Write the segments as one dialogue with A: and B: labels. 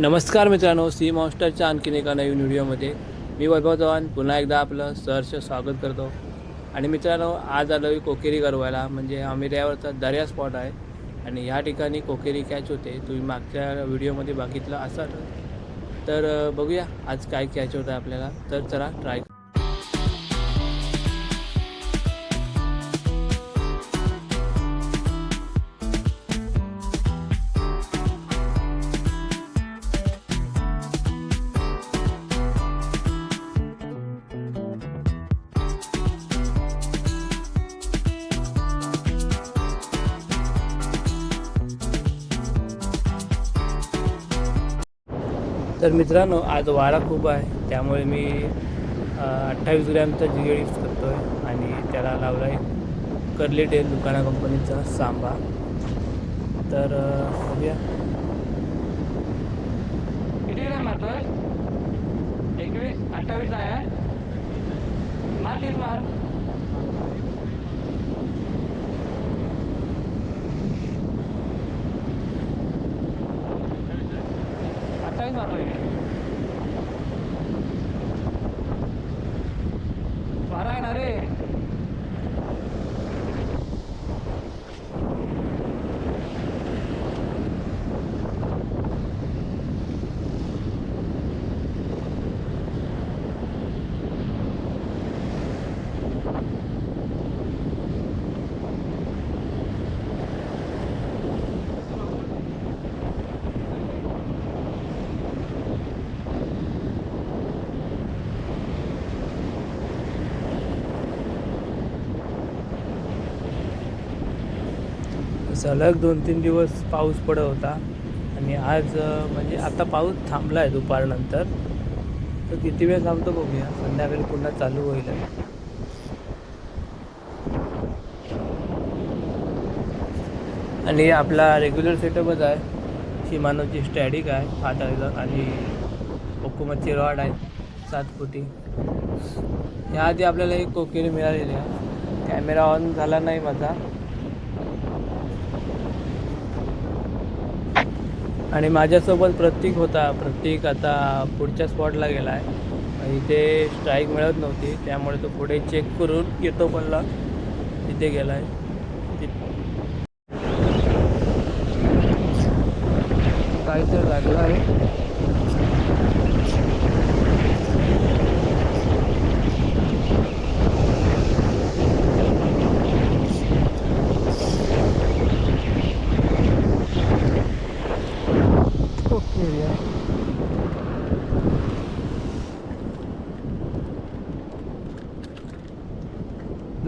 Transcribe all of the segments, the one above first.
A: नमस्कार मित्रांनो सी मॉन्स्टरच्या आणखीन एका नवीन व्हिडिओमध्ये. मी वैभव चव्हाण पुन्हा एकदा आपलं सहर्ष स्वागत करतो. आणि मित्रांनो आज आलो आहे कोकेरी गरवायला म्हणजे आमिऱ्यावरचा दर्या स्पॉट आहे. आणि ह्या ठिकाणी कोकेरी कॅच होते. तुम्ही मागच्या व्हिडिओमध्ये बघितलं असाल. तर बघूया आज काय कॅच होतं आपल्याला. तर चला ट्राय तर मित्रांनो आज वारा खूप आहे. त्यामुळे मी अठ्ठावीस ग्रॅमचा जिगेड यूज करतो आहे आणि त्याला लावला आहे कर्ली डेल दुकाना कंपनीचा सांबा. तर बघूया. किती ग्रॅम मारतोय एकवीस अठ्ठावीस आहे मार तीस मार. अठ्ठावीस मारतोय बारा आहे ना रे सलग दोन तीन दिवस पाऊस पडत होता. आणि आज म्हणजे आता पाऊस थांबला आहे दुपारनंतर. तर किती वेळ थांबतो बघूया. संध्याकाळी पुन्हा चालू होईल. आणि आपला रेग्युलर सेटअपच आहे. शिमानोची स्टॅडिक आहे. फाटा आणि कोकोमतची रॉड आहे. सात फुटी. याआधी आपल्याला एक कोकेरी मिळालेली आहे. कॅमेरा ऑन झाला नाही माझा. आणि माझ्यासोबत प्रतीक होता. प्रतीक आता पुढच्या स्पॉटला गेला आहे इथे स्ट्राईक मिळत नव्हती. त्यामुळे तो पुढे चेक करून येतो पडला तिथे गेला आहे काय तर लागलं आहे.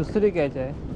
A: दुसरी घ्यायची आहे.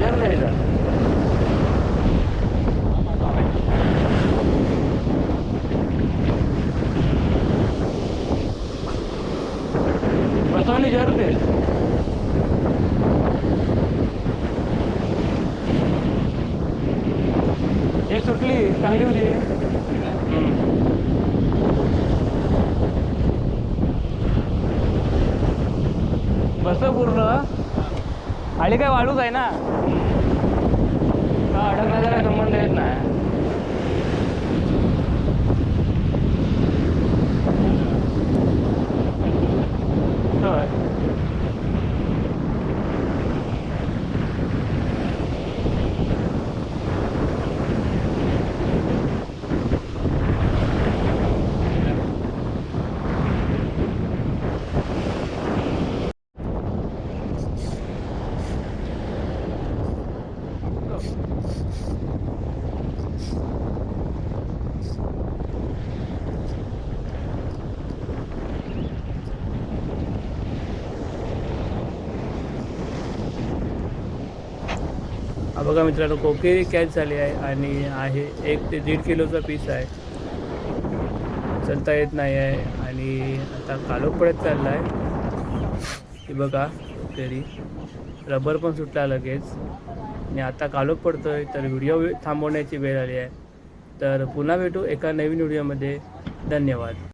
A: Yerleyler. Mesela yerleyler. हे सुटली चांगली होती बस पूर्ण आणि काय वाळूच आहे ना? अडकण्याचा संबंध येत नाही. बघा मित्रांनो कोकेरी कॅच झाली आहे आणि आहे एक ते दीड किलोचा पीस आहे. चलता येत नाही आहे आणि आता कालोख पडत चालला आहे की बघा कोकेरी रबर पण सुटला लगेच. आणि आता कालोख आहे तर व्हिडिओ थांबवण्याची वेळ आली आहे. तर पुन्हा भेटू एका नवीन व्हिडिओमध्ये. धन्यवाद.